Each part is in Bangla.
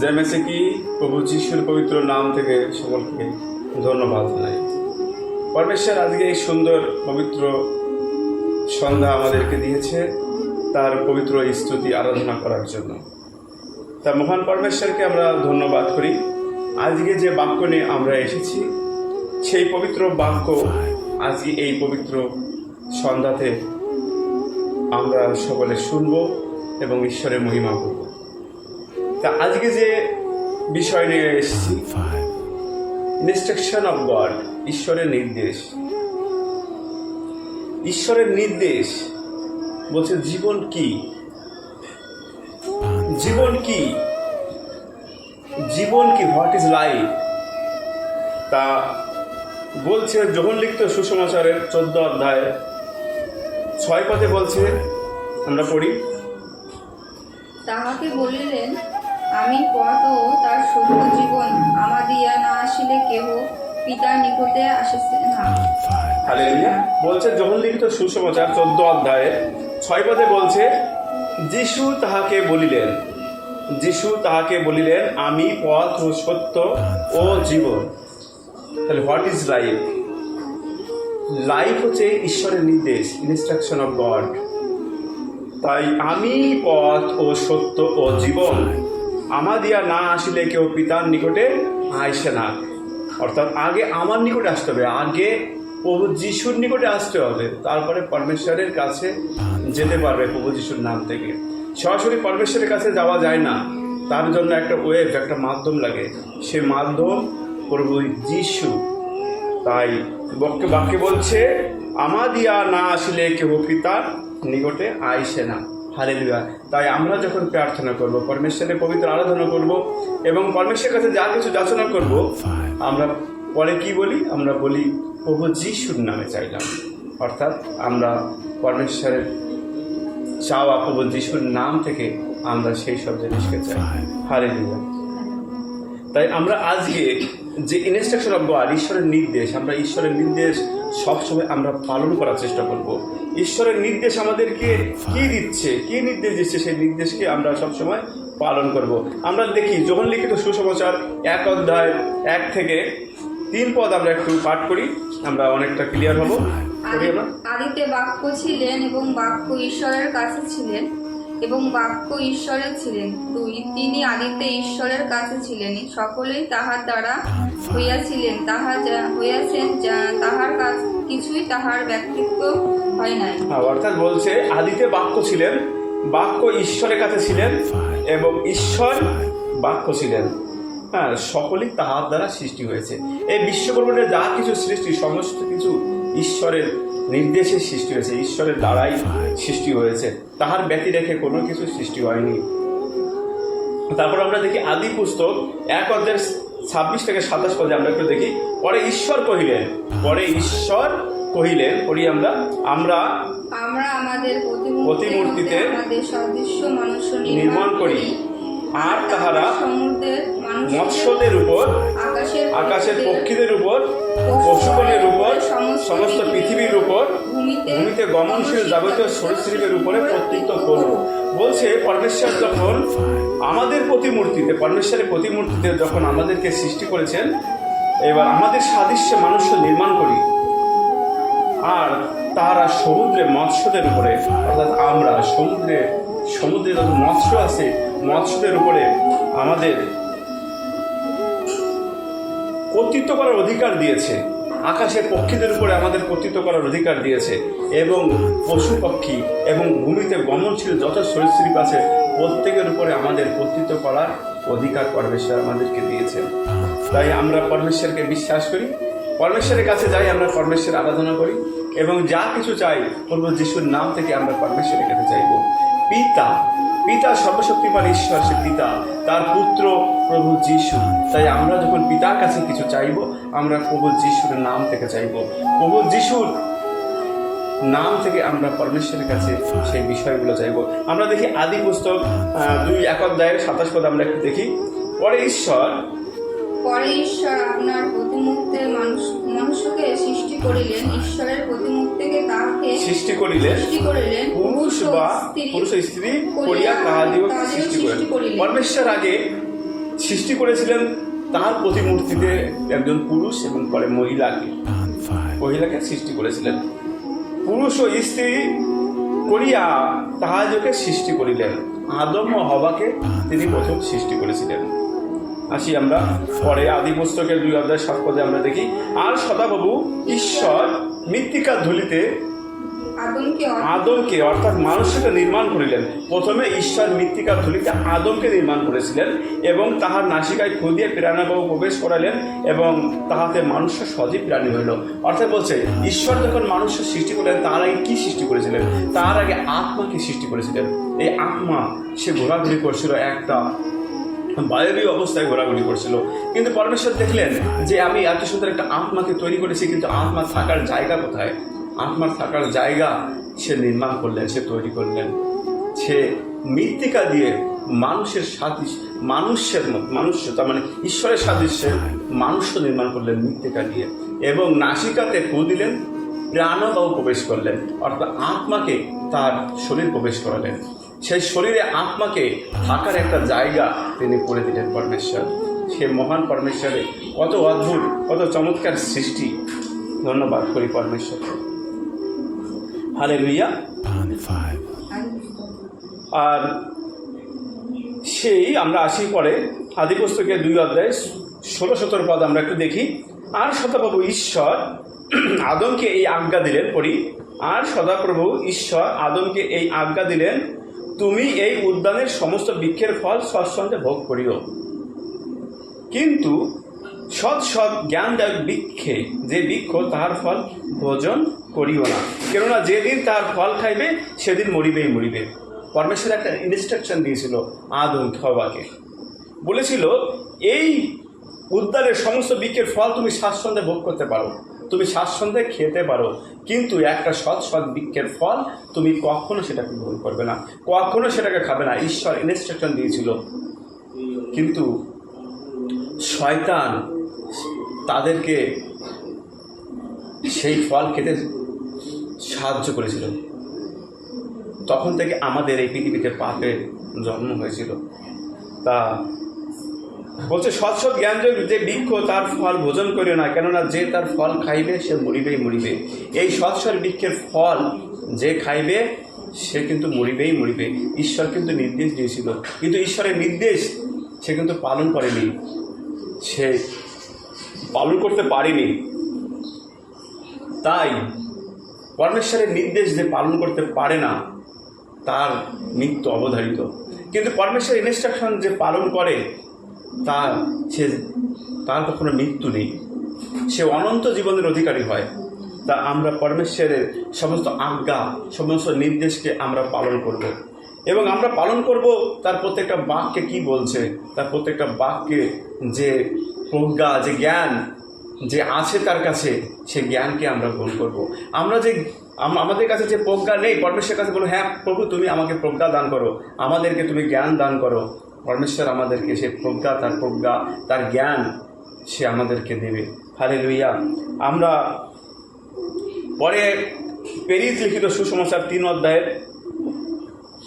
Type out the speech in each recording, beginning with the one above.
জেমেছে কি প্রভু যিশুর পবিত্র নাম থেকে সকলকে ধন্যবাদ জানাই। পরমেশ্বর আজকে এই সুন্দর, পবিত্র সন্ধ্যা আমাদেরকে দিয়েছে তার পবিত্র স্তুতি আরাধনা করার জন্য। তা মহান পরমেশ্বরকে আমরা ধন্যবাদ করি। আজকে যে বাক্য নিয়ে আমরা এসেছি, সেই পবিত্র বাক্য আজকে এই পবিত্র সন্ধ্যাতে আমরা সকলে শুনব এবং ঈশ্বরের মহিমা করব। তা আজকে যে বিষয় নিয়ে এসেছি ইনস্ট্রাকশন অফ গড ঈশ্বরের নির্দেশ। ঈশ্বরের নির্দেশ বলছে জীবন কি? জীবন কি? জীবন কি? হোয়াট ইজ লাইফ তা বলছে যখন লিখিত সুসমাচারের চোদ্দ অধ্যায় ছয় পথে বলছে আমরা পড়ি। তাহাকে বলিলেন আমি ও তার সত্য জীবন, আমাদিয়া না আসিলে কেহ পিতার নিকটে আসিছে না। বলছে, যখন লিখিত সুসমাচার চোদ্দ অধ্যায়ে ছয় পদে বলছে, যিশু তাহাকে বলিলেন, যিশু তাহাকে বলিলেন, আমি পথ ও সত্য ও জীবন। তাহলে হোয়াট ইজ লাইফ লাইফ হচ্ছে ঈশ্বরের নির্দেশ ইনস্ট্রাকশন অফ গড তাই আমি পথ ও সত্য ও জীবন। আমাদিয়া না আসিলে কেউ পিতার নিকটে আইসে না। অর্থাৎ আগে আমার নিকটে আসতে হবে, আগে প্রভু যিশুর নিকটে আসতে হবে। তারপরে পরমেশ্বরের কাছে যেতে পারবে প্রভু যিশুর নাম থেকে। সরাসরি পরমেশ্বরের কাছে যাওয়া যায় না। তার জন্য একটা ওয়েব একটা মাধ্যম লাগে। সে মাধ্যম প্রভু যিশু। তাই বক্কে বাক্যে বলছে, আমাদিয়া না আসলে কেহ পিতার নিকটে আইসে না। হালেলুয়া। তাই আমরা যখন প্রার্থনা করব, পরমেশ্বরের পবিত্র আরাধনা করব এবং পরমেশ্বরের কাছে যা কিছু যাচনা করব, আমরা পরে কি বলি? আমরা বলি, প্রভু যিশুর নামে চাইলাম। অর্থাৎ আমরা পরমেশ্বরের চাওয়া প্রভু যিশুর নাম থেকে আমরা সেই সব জিনিসকে চাই। হালেলুয়া। তাই আমরা আজকে যে ইনস্ট্রাকশন অফ গড ঈশ্বরের নির্দেশ, আমরা ঈশ্বরের নির্দেশ সবসময় আমরা পালন করার চেষ্টা করব। ঈশ্বরের নির্দেশ আমাদেরকে কি দিচ্ছে কি নির্দেশ দিচ্ছে সেই নির্দেশকে আমরা সবসময় পালন করব। আমরা দেখি যখন লিখিত সুসমাচার এক অধ্যায় এক থেকে তিন পদ আমরা একটু পাঠ করি আমরা অনেকটা ক্লিয়ার হব। আদিতে বাক্য ছিলেন এবং বাক্য ঈশ্বরের কাছে ছিলেন। এবং বাক্য ঈশ্বরের ছিলেন। দুই তিনি আদিতে ঈশ্বরের কাছে ছিলেন। সকলেই তাহার দ্বারা হইয়াছিলেন। তাহা হইয়াছেন তাহার কাছ কিছুই তাহার ব্যক্তিত্ব হয় নাই। হ্যাঁ, অর্থাৎ বলছে আদিতে বাক্য ছিলেন বাক্য ঈশ্বরের কাছে ছিলেন এবং ঈশ্বর বাক্য ছিলেন। হ্যাঁ সকলেই তাহার দ্বারা সৃষ্টি হয়েছে। এই বিশ্বব্রহ্মাণ্ডে যা কিছু সৃষ্টি সমস্ত কিছু ঈশ্বরের নির্দেশে সৃষ্টি হয়েছে ঈশ্বরের দ্বারাই সৃষ্টি হয়েছে। তাহার ব্যতি রেখে কোনো কিছু সৃষ্টি হয়নি। তারপর আমরা দেখি আদি পুস্তক এক অধ্যায়ের ছাব্বিশ থেকে সাতাশ পদে আমরা একটু দেখি। পরে ঈশ্বর কহিলেন পরে ঈশ্বর কহিলেন পড়ি আমরা আমরা আমরা আমাদের প্রতিমূর্তিতে প্রতিমূর্তিতে আমাদের সদৃশ্য মানুষ নির্মাণ করি। আর তাহারা মৎস্যদের উপর আকাশের পক্ষীদের উপর পশুগণের উপর সমস্ত পৃথিবীর উপর ভূমিতে ভূমিতে গমনশীল যাবতীয় সরীসৃপের উপরে কর্তৃত্ব করব। বলছে পরমেশ্বর যখন আমাদের প্রতিমূর্তিতে পরমেশ্বরের প্রতিমূর্তিতে যখন আমাদেরকে সৃষ্টি করেছেন এবার আমাদের সাদৃশ্যে মানুষ নির্মাণ করি। আর তারা সমুদ্রে মৎস্যদের উপরে অর্থাৎ আমরা সমুদ্রে সমুদ্রে যত মৎস্য আছে, মৎস্যদের উপরে আমাদের কর্তৃত্ব করার অধিকার দিয়েছে। আকাশের পক্ষীদের উপরে আমাদের কর্তৃত্ব করার অধিকার দিয়েছে এবং পশু পক্ষী এবং ভূমিতে গমনশীল যত সরীসৃপ আছে, প্রত্যেকের উপরে আমাদের কর্তৃত্ব করার অধিকার পরমেশ্বর আমাদেরকে দিয়েছে। তাই আমরা পরমেশ্বরকে বিশ্বাস করি। পরমেশ্বরের কাছে যাই, আমরা পরমেশ্বর আরাধনা করি এবং যা কিছু চাই, প্রভু যিশুর নাম থেকে আমরা পরমেশ্বরের কাছে চাইব। পিতা। পিতা সর্বশক্তিমান ঈশ্বর, সে পিতা। তার পুত্র প্রভু যিশু। তাই আমরা যখন পিতার কাছে কিছু চাইব, আমরা প্রভু যিশুর নাম থেকে চাইব। প্রভু যিশুর নাম থেকে আমরা পরমেশ্বরের কাছে সেই বিষয়গুলো চাইব। আমরা দেখি আদি পুস্তক দুই এক অধ্যায়ের সাতাশ পদ আমরা একটু দেখি। পরে ঈশ্বর পরে ঈশ্বর আপনার প্রতিমূর্তে মানুষ মনুষ্যকে সৃষ্টি করিলেন। ঈশ্বরের প্রতিমূর্তি থেকে তাহাকে সৃষ্টি করিলেন। সৃষ্টি করিলেন। পুরুষ বা পুরুষ স্ত্রী করিয়া তাহাদিগকে সৃষ্টি করিলেন। পরমেশ্বর আগে সৃষ্টি করেছিলেন তার প্রতিমূর্তিতে একজন পুরুষ এবং পরে মহিলাকে। মহিলাকে সৃষ্টি করেছিলেন। পুরুষ ও স্ত্রী করিয়া তাহাজকে সৃষ্টি করিলেন। আদম ও হবাকে তিনি প্রথম সৃষ্টি করেছিলেন। আসি আমরা। পরে আদি পুস্তকের দুই অধ্যায় সাত পদে আমরা দেখি আর সদাবাবু ঈশ্বর মৃত্তিকার ধুলিতে আদমকে অর্থাৎ মানুষকে নির্মাণ করিলেন। প্রথমে ঈশ্বর মৃত্তিকার ধুলিতে আদমকে নির্মাণ করেছিলেন এবং তাহার নাসিকায় খুদিয়ে প্রাণাবাবু প্রবেশ করালেন এবং তাহাতে মানুষের সজীব প্রাণী হইল। অর্থাৎ বলছে ঈশ্বর যখন মানুষের সৃষ্টি করলেন তার আগে কি সৃষ্টি করেছিলেন? তার আগে আত্মাকে সৃষ্টি করেছিলেন? এই আত্মা সে ঘোরাঘুরি করছিল একটা বায়বীয় অবস্থায় ঘোরাঘুরি করছিল। কিন্তু পরমেশ্বর দেখলেন যে আমি এত সুন্দর একটা আত্মাকে তৈরি করেছি, কিন্তু আত্মা থাকার জায়গা কোথায়? আত্মার থাকার জায়গা সে নির্মাণ করলেন, সে তৈরি করলেন। সে মৃত্তিকা দিয়ে মানুষের সাদৃশ্য মানুষের মানুষ তার মানে ঈশ্বরের সাদৃশ্যে মানুষও নির্মাণ করলেন মৃত্তিকা দিয়ে। এবং নাসিকাতে ফু দিলেন প্রাণবাবু প্রবেশ করলেন, অর্থাৎ আত্মাকে তার শরীর প্রবেশ করালেন। সেই শরীরে আত্মাকে থাকার একটা জায়গা তিনি করে দিলেন পরমেশ্বর। সে মহান পরমেশ্বরে কত অদ্ভুত কত চমৎকার সৃষ্টি। ধন্যবাদ করি পরমেশ্বর হালে লুইয়া আর সেই আমরা আসি পরে আদি পুস্তকের দুই অধ্যায় ষোলো সতেরো পদ আমরা একটু দেখি। আর সদাপ্রভু ঈশ্বর আদমকে এই আজ্ঞা দিলেন পড়ি। আর সদাপ্রভু ঈশ্বর আদমকে এই আজ্ঞা দিলেন তুমি এই উদ্যানের সমস্ত বৃক্ষের ফল সৎসঙ্গে ভোগ করিও। কিন্তু সৎ সৎ জ্ঞানদায়ক বৃক্ষে যে বৃক্ষ, তাহার ফল ভোজন করিও না। কেননা যেদিন তার ফল খাইবে, সেদিন মরিবেই মরিবে। পরমেশ্বর একটা ইনস্ট্রাকশন দিয়েছিল আদম খবাকে বলেছিল, এই উদ্যানের সমস্ত বৃক্ষের ফল তুমি স্বাচ্ছন্দ্যে ভোগ করতে পারো। তুমি স্বাচ্ছন্দ্যে খেতে পারো। কিন্তু একটা সৎ সৎ বৃক্ষের ফল তুমি কখনো সেটাকে গ্রহণ করবে না। কখনো সেটাকে খাবে না। ঈশ্বর ইনস্ট্রাকশন দিয়েছিল। কিন্তু শয়তান তাদেরকে সেই ফল খেতে সাহায্য করেছিল। তখন থেকে আমাদের এই পৃথিবীতে পাপের জন্ম হয়েছিল। তা বলছে, সৎ সৎ জ্ঞান যে বৃক্ষ তার ফল ভোজন করিও না, কেননা যে তার ফল খাইবে, সে মরিবেই মরিবে। এই সৎ সৎ বৃক্ষের ফল যে খাইবে, সে কিন্তু মরিবেই মরিবে। ঈশ্বর কিন্তু নির্দেশ দিয়েছিল। কিন্তু ঈশ্বরের নির্দেশ সে কিন্তু পালন করেনি। সে পালন করতে পারেনি। তাই পরমেশ্বরের নির্দেশ যে পালন করতে পারে না, তার মৃত্যু অবধারিত। কিন্তু পরমেশ্বরের ইনস্ট্রাকশন যে পালন করে তার, সে, তার কখনো মৃত্যু নেই। সে অনন্ত জীবনের অধিকারী হয়। তা আমরা পরমেশ্বরের সমস্ত আজ্ঞা, সমস্ত নির্দেশকে আমরা পালন করব। এবং আমরা পালন করব তার প্রত্যেকটা বাক্যে কি বলছে? তার প্রত্যেকটা বাক্যে যে প্রজ্ঞা, যে জ্ঞান, যে আছে তার কাছে, সে জ্ঞানকে আমরা গ্রহণ করব। আমরা যে আমাদের কাছে যে প্রজ্ঞা নেই পরমেশ্বরের কাছে বলো হ্যাঁ প্রভু তুমি আমাকে প্রজ্ঞা দান করো। আমাদেরকে তুমি জ্ঞান দান করো। পরমেশ্বর আমাদেরকে সে প্রজ্ঞা তার প্রজ্ঞা তার জ্ঞান সে আমাদেরকে দেবে। হালে লইয়া আমরা পরে পেরিত লিখিত সুসমাচার তিন অধ্যায়ের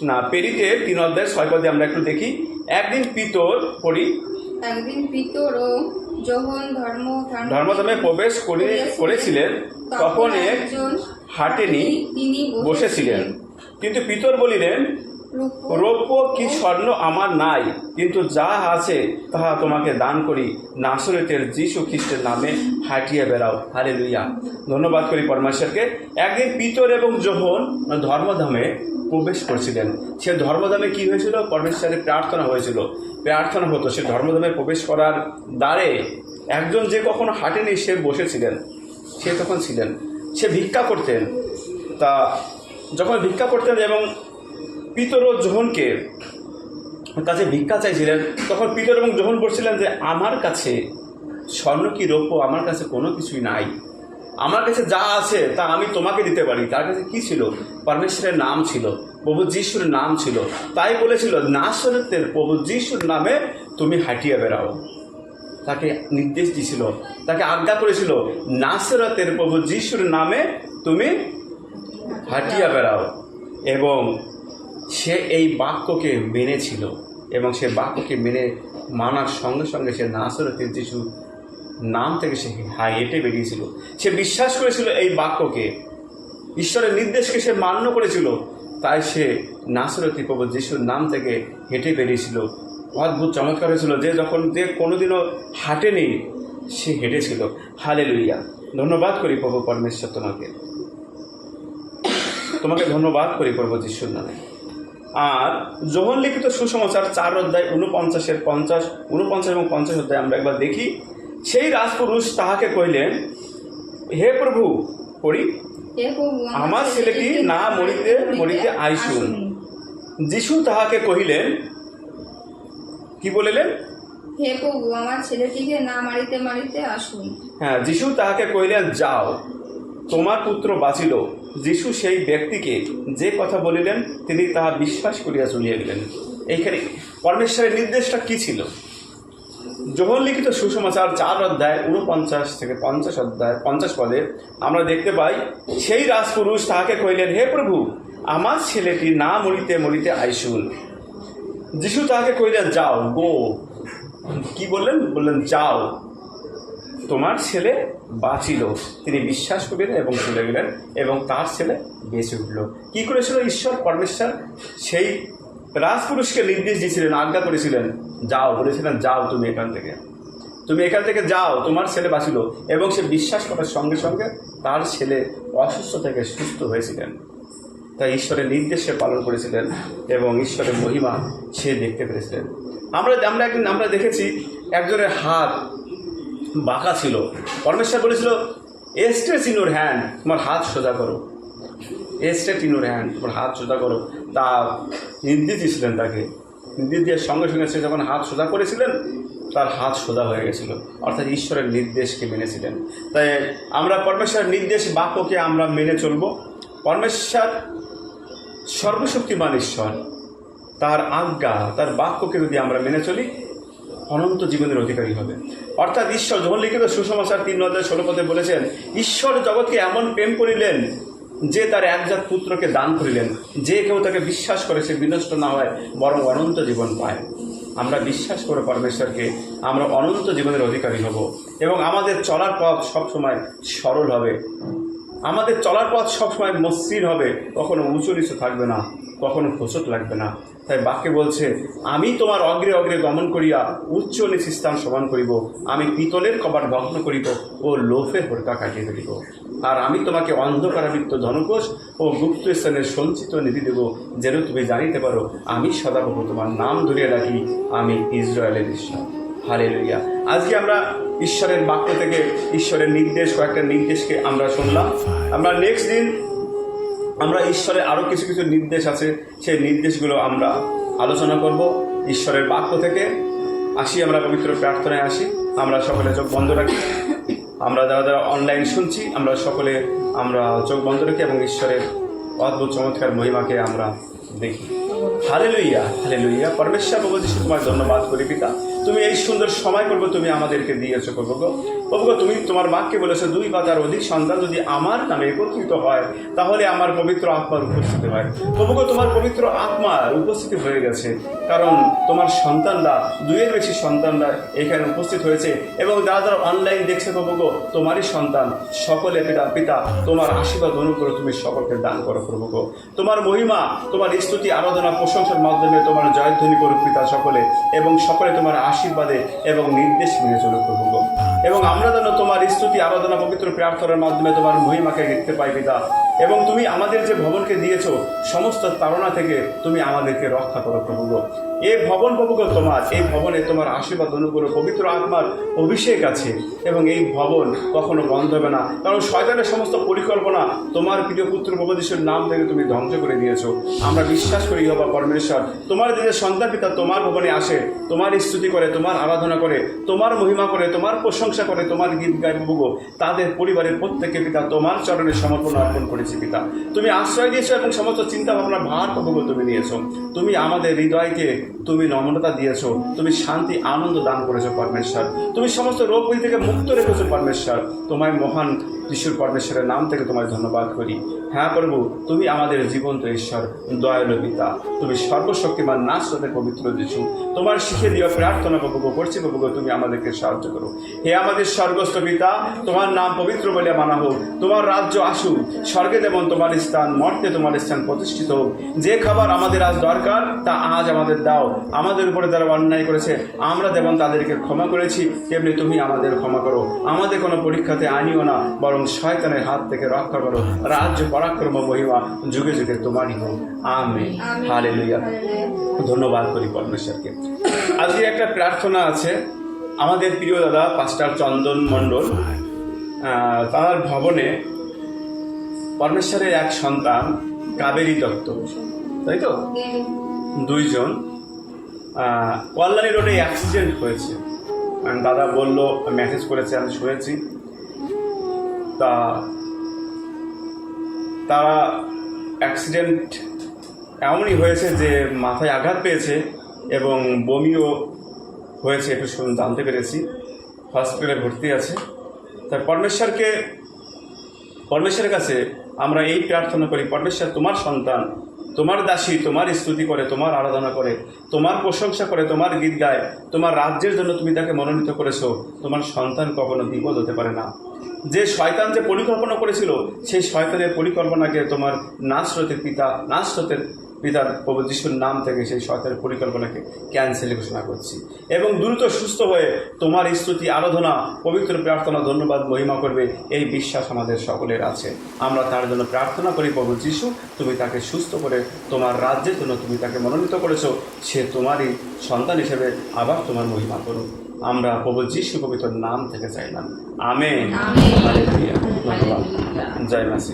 না পেরিতে তিন অধ্যায়ের ছয় পদে আমরা একটু দেখি। একদিন পিতর পড়ি। একদিন পিতর ও যখন ধর্ম ধর্মধামে প্রবেশ করে করেছিলেন। তখন একজন হাটেনি বসেছিলেন। কিন্তু পিতর বলিলেন রৌপ্য কি স্বর্ণ আমার নাই কিন্তু যা আছে তাহা তোমাকে দান করি। নাসরেতের যীশু খ্রিস্টের নামে হাঁটিয়ে বেড়াও। হারে লুইয়া ধন্যবাদ করি পরমেশ্বরকে। একদিন পিতর এবং যোহন ধর্মধামে প্রবেশ করছিলেন। সে ধর্মধামে কি হয়েছিল? পরমেশ্বরের প্রার্থনা হয়েছিল। প্রার্থনা হতো সে ধর্মধামে প্রবেশ করার দ্বারে একজন যে কখনো হাঁটেনি সে বসেছিলেন। সে তখন ছিলেন। সে ভিক্ষা করতেন। তা যখন ভিক্ষা করতেন এবং পিতর ও জোহনকে কাছে ভিক্ষা চাইছিলেন, তখন পিতর এবং জোহন বলছিলেন যে, আমার কাছে স্বর্ণ কি রৌপ্য? আমার কাছে কোনো কিছুই নাই। আমার কাছে যা আছে তা আমি তোমাকে দিতে পারি। তার কাছে কি ছিল? পরমেশ্বরের নাম ছিল, প্রভু যিশুর নাম ছিল। তাই বলেছিল, নাসরতের প্রভু যিশুর নামে তুমি হাঁটিয়ে বেড়াও। তাকে নির্দেশ দিয়েছিল, তাকে আজ্ঞা করেছিল নাসরতের প্রভু যিশুর নামে তুমি হাঁটিয়া বেড়াও। এবং সে এই বাক্যকে মেনেছিল এবং সে বাক্যকে মেনে মানার সঙ্গে সঙ্গে সে নাসরতের যিশু নাম থেকে সে হেঁটে বেরিয়েছিল। সে বিশ্বাস করেছিল এই বাক্যকে, ঈশ্বরের নির্দেশকে সে মান্য করেছিল। তাই সে নাসরতি প্রভু যিশুর নাম থেকে হেঁটে বেরিয়েছিল। অদ্ভুত চমৎকার হয়েছিল যে যখন যে কোনোদিনও হাঁটেনি সে হেঁটেছিল। হালে লইয়া ধন্যবাদ করি প্রভু পরমেশ্বর তোমাকে। তোমাকে ধন্যবাদ করি প্রভু যিশুর নামে। আর যোহন লিখিত সুসমাচার চার অধ্যায় উনপঞ্চাশের পঞ্চাশ উনপঞ্চাশ এবং পঞ্চাশ অধ্যায় আমরা একবার দেখি। সেই রাজপুরুষ তাহাকে কহিলেন হে প্রভু পড়ি। আমার ছেলেটি না মরিতে মরিতে আইসুন। যিশু তাহাকে কহিলেন কি বলিলেন? হে প্রভু আমার ছেলেটিকে না মারিতে মারিতে আসুন। হ্যাঁ যিশু তাহাকে কহিলেন যাও। তোমার পুত্র বাঁচিল। যিশু সেই ব্যক্তিকে যে কথা বলিলেন তিনি তাহা বিশ্বাস করিয়া চলিয়া গেলেন। এইখানে পরমেশ্বরের নির্দেশটা কি ছিল? যোহন লিখিত সুসমাচার চার অধ্যায় উনপঞ্চাশ থেকে পঞ্চাশ অধ্যায় পঞ্চাশ পদে আমরা দেখতে পাই সেই রাজপুরুষ তাহাকে কহিলেন হে প্রভু আমার ছেলেটি না মরিতে মরিতে আইসুন। যিশু তাহাকে কহিলেন, যাও গো। কি বললেন? বললেন, যাও। তোমার ছেলে বাঁচিল। তিনি বিশ্বাস করলেন এবং চলে গেলেন এবং তার ছেলে বেঁচে উঠল। কি করেছিল ঈশ্বর, পরমেশ্বর? সেই রাজপুরুষকে নির্দেশ দিয়েছিলেন, আজ্ঞা করেছিলেন, যাও। বলেছিলেন, যাও তুমি এখান থেকে। তুমি এখান থেকে যাও, তোমার ছেলে বাঁচিল। এবং সে বিশ্বাস করার সঙ্গে সঙ্গে তার ছেলে অসুস্থ থেকে সুস্থ হয়েছিলেন। তাই ঈশ্বরের নির্দেশে পালন করেছিলেন এবং ঈশ্বরের মহিমা সে দেখতে পেরেছিলেন। আমরা আমরা একদিন আমরা দেখেছি একজনের হাত বাঁকা ছিল। পরমেশ্বর বলেছিল এস্ট্রেচ ইন হ্যান্ড, তোমার হাত সোজা করো। এস্ট্রেট ইন হ্যান্ড, তোমার হাত সোজা করো। তা নির্দেশ দিয়েছিলেন তাকে। নির্দেশ দেওয়ার সঙ্গে সঙ্গে সে যখন হাত সোজা করেছিলেন, তার হাত সোজা হয়ে গেছিল। অর্থাৎ ঈশ্বরের নির্দেশকে মেনেছিলেন। তাই আমরা পরমেশ্বরের নির্দেশ বাক্যকে আমরা মেনে চলব। পরমেশ্বর সর্বশক্তিমান ঈশ্বর। তার আজ্ঞা, তার বাক্যকে যদি আমরা মেনে চলি, অনন্ত জীবনের অধিকারী হবে। অর্থাৎ ঈশ্বর, যখন লিখিত সুসমাচার তিন অধ্যায় ষোলো পদে বলেছেন, ঈশ্বর জগৎকে এমন প্রেম করিলেন যে তার একজাত পুত্রকে দান করিলেন। যে কেউ তাকে বিশ্বাস করে, সে বিনষ্ট না হয়, বরং অনন্ত জীবন পায়। আমরা বিশ্বাস করে পরমেশ্বরকে, আমরা অনন্ত জীবনের অধিকারী হব। এবং আমাদের চলার পথ সবসময় সরল হবে। আমাদের চলার পথ সবসময় মসৃণ হবে। কখনো উঁচু নিচু থাকবে না, কখনো হোঁচট লাগবে না। তাই বাক্যে বলছে, আমি তোমার অগ্রে অগ্রে গমন করিয়া উচ্চ নিচু স্থান সমান করিব। আমি পিতলের কবাট ভগ্ন করিব ও লোফের হরকা কাটিয়ে ফেলিব। আর আমি তোমাকে অন্ধকারাবৃত্ত ধনকোষ ও গুপ্ত স্থানের সঞ্চিত নিধি দেব, যেন তুমি জানিতে পারো, আমি সদাপ্রভু তোমার নাম ধরিয়া রাখি, আমি ইসরায়েলের ঈশ্বর। হারে লইয়া আজকে আমরা ঈশ্বরের বাক্য থেকে ঈশ্বরের নির্দেশ, কয়েকটা নির্দেশকে আমরা শুনলাম। আমরা নেক্সট দিন আমরা ঈশ্বরের আরও কিছু কিছু নির্দেশ আছে। সেই নির্দেশগুলো আমরা আলোচনা করব ঈশ্বরের বাক্য থেকে। আসি আমরা পবিত্র প্রার্থনায় আসি। আমরা সকলে চোখ বন্ধ রাখি। আমরা যারা যারা অনলাইন শুনছি, আমরা সকলে আমরা চোখ বন্ধ রাখি এবং ঈশ্বরের অদ্ভুত চমৎকার মহিমাকে আমরা দেখি। হালে লইয়া হালে লইয়া পরমেশ্বর যিশু তোমার ধন্যবাদ করি পিতা। তুমি এই সুন্দর সময় করব তুমি আমাদেরকে দিয়েছ করব গো। গো, তুমি তোমার বাক্যে বলেছ দুই বা তার অধিক সন্তান যদি আমার নামে একত্রিত হয় তাহলে আমার পবিত্র আত্মার উপস্থিতি হয় গো, তোমার পবিত্র আত্মার উপস্থিতি হয়ে গেছে কারণ তোমার সন্তানরা দুইয়ের বেশি সন্তানরা এখানে উপস্থিত হয়েছে এবং যারা যারা অনলাইন দেখছে গো, তোমারই সন্তান সকলে পিতা পিতা তোমার আশীর্বাদ অনুগ্রহ তুমি সকলকে দান করো প্রভু গো। তোমার মহিমা তোমার স্তুতি আরাধনা প্রশংসার মাধ্যমে তোমার জয়ধ্বনি করুক পিতা সকলে এবং সকলে তোমার আশীর্বাদে এবং নির্দেশ মেনে চলুক প্রভু গো। এবং আমরা যেন তোমার স্তুতি, আরাধনা, পবিত্র প্রার্থনার মাধ্যমে তোমার মহিমাকে দেখতে পাই, পিতা। এবং তুমি আমাদের যে ভবনকে দিয়েছ, সমস্ত তাড়না থেকে তুমি আমাদেরকে রক্ষা করো, প্রভু এই ভবন প্রভুগো তোমার, এই ভবনে তোমার আশীর্বাদ অনুগ্রহ পবিত্র আত্মার অভিষেক আছে। এবং এই ভবন কখনো বন্ধ হবে না। কারণ শয়তানের সমস্ত পরিকল্পনা তোমার প্রিয় পুত্র প্রভুদেশের নাম থেকে তুমি ধ্বংস করে দিয়েছ। আমরা বিশ্বাস করি হবা পরমেশ্বর, তোমার দিনের সন্তান পিতা তোমার ভবনে আসে, তোমার স্তুতি করে, তোমার আরাধনা করে, তোমার মহিমা করে, তোমার প্রশংসা করে, তোমার গীত গায় প্রভু তাদের পরিবারের প্রত্যেকে পিতা তোমার চরণে সমর্পণ অর্পণ করেছি পিতা। তুমি আশ্রয় দিয়েছ এবং সমস্ত চিন্তা ভাবনা ভার প্রভু তুমি নিয়েছো। তুমি আমাদের হৃদয়কে তুমি নম্রতা দিয়েছ, তুমি শান্তি, আনন্দ দান করেছ পরমেশ্বর। তুমি সমস্ত রোগ বই থেকে মুক্ত রেখেছো পরমেশ্বর। তোমায় মহান যিশুর পরমেশ্বরের নাম থেকে তোমায় ধন্যবাদ করি। হ্যাঁ প্রভু, তুমি আমাদের জীবন্ত ঈশ্বর, দয়ালু পিতা। তুমি সর্বশক্তিমান নাচ সাথে পবিত্র যিশু। তোমার শিখে দিও, প্রার্থনা প্রভু করছি প্রভু তুমি আমাদেরকে সাহায্য করো। হে আমাদের স্বর্গস্থ পিতা, তোমার নাম পবিত্র বলে মানা হোক, তোমার রাজ্য আসুক, স্বর্গে যেমন তোমার স্থান, মর্তে তোমার স্থান প্রতিষ্ঠিত হোক। যে খাবার আমাদের আজ দরকার, তা আজ আমাদের দাও। আমাদের উপরে তারা অন্যায় করেছে। আমরা যেমন তাদেরকে ক্ষমা করেছি তেমনি তুমি আমাদের ক্ষমা করো। আমাদের কোনো পরীক্ষাতে আনিও না বরং শয়তানের হাত থেকে রক্ষা করো। রাজ্য পরাক্রম মহিমা যুগে যুগে তোমারই হোক। আমি। হালে লইয়া ধন্যবাদ করি পরমেশ্বরকে। আজকে একটা প্রার্থনা আছে। আমাদের প্রিয় দাদা পাস্টার চন্দন মণ্ডল তার ভবনে পরমেশ্বরের এক সন্তান কাবেরী দত্ত। তাই তো? দুইজন। কল্যাণী রোডে অ্যাক্সিডেন্ট হয়েছে। দাদা বলল মেসেজ করেছে, আমি শুনেছি। তা তারা অ্যাক্সিডেন্ট এমনই হয়েছে যে মাথায় আঘাত পেয়েছে এবং বমিও হয়েছে একটু জানতে পেরেছি। হসপিটালে ভর্তি আছে। তাই পরমেশ্বরকে, পরমেশ্বরের কাছে আমরা এই প্রার্থনা করি, পরমেশ্বর, তোমার সন্তান তোমার দাসী, তোমার স্তুতি করে, তোমার আরাধনা করে, তোমার প্রশংসা করে, তোমার গীত গায়, তোমার রাজ্যের জন্য তুমি তাকে মনোনীত করেছ, তোমার সন্তান কখনো বিপদ হতে পারে না। যে শয়তান যে পরিকল্পনা করেছিল, সেই শয়তানের পরিকল্পনাকে তোমার নাশরতের পিতা নাশরতের পিতার প্রভু যিশুর নাম থেকে সেই শয়তানের পরিকল্পনাকে ক্যান্সেল ঘোষণা করছি। এবং দ্রুত সুস্থ হয়ে তোমার স্তুতি আরাধনা পবিত্র প্রার্থনা ধন্যবাদ মহিমা করবে এই বিশ্বাস আমাদের সকলের আছে। আমরা তার জন্য প্রার্থনা করি প্রভু যিশু তুমি তাকে সুস্থ করে তোমার রাজ্যের জন্য তুমি তাকে মনোনীত করেছ সে তোমারই সন্তান হিসেবে আবার তোমার মহিমা করুক। আমরা প্রভু যিশু পবিত্র নাম থেকে চাইলাম। আমেন। ধন্যবাদ। জয় মাসি।